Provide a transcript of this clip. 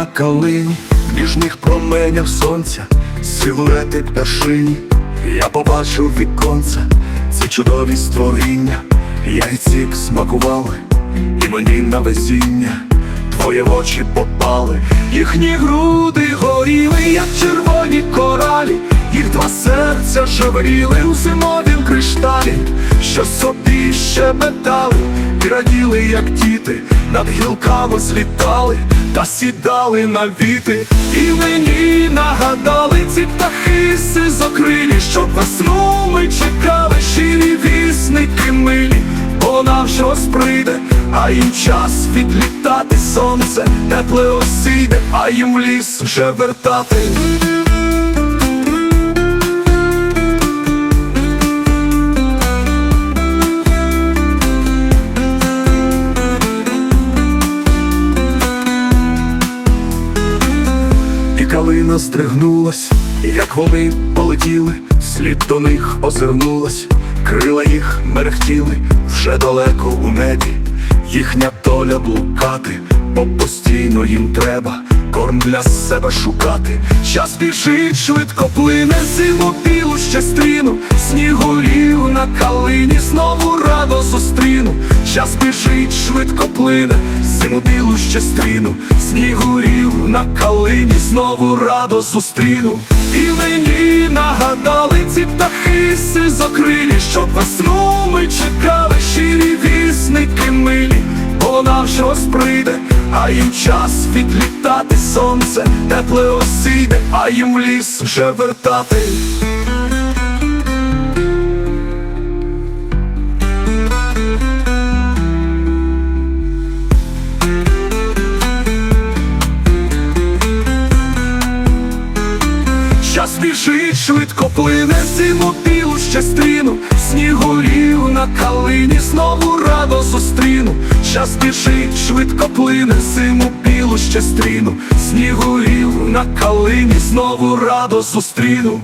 на калині, ніжних променях сонця, силуети пташині. Я побачив віконце, це чудові створіння, яйці смакували, і мені на везіння, твоє очі попали, їхні груди горіли, як червоні коралі, їх два серця жевріли у зимовім кришталі, що собі ще метали, і раділи, як діти, над гілками злітали та сідали на віти, і мені нагадали ці птахи сизокрилі, щоб весну ми чекали, щирі вісники милі, бо нам щось прийде, а їм час відлітати. Сонце, тепле осійде, а їм ліс вже вертати. Калина стригнулась, як вони полетіли, слід до них озирнулась, крила їх мерехтіли вже далеко у небі, їхня доля блукати, бо постійно їм треба корм для себе шукати. Час біжить, швидко плине, зиму білу щастрину, снігурів на калині, знову радо зустріну. Час біжить, швидко плине, зиму білу щастрину, снігурів на калині, знову радо зустріну. І мені нагадали ці птахи сизокрилі, щоб весну ми чекали, щирі вісники милі, бо нам щось прийде, а їм час відлітати сонце, тепле осійде, а їм ліс вже вертати. Біжить, швидко плине, зиму білу щастрину, снігурів на калині, знову радо зустріну. Час біжить, швидко плине, зиму білу щастрину, снігурів на калині, знову радо зустріну.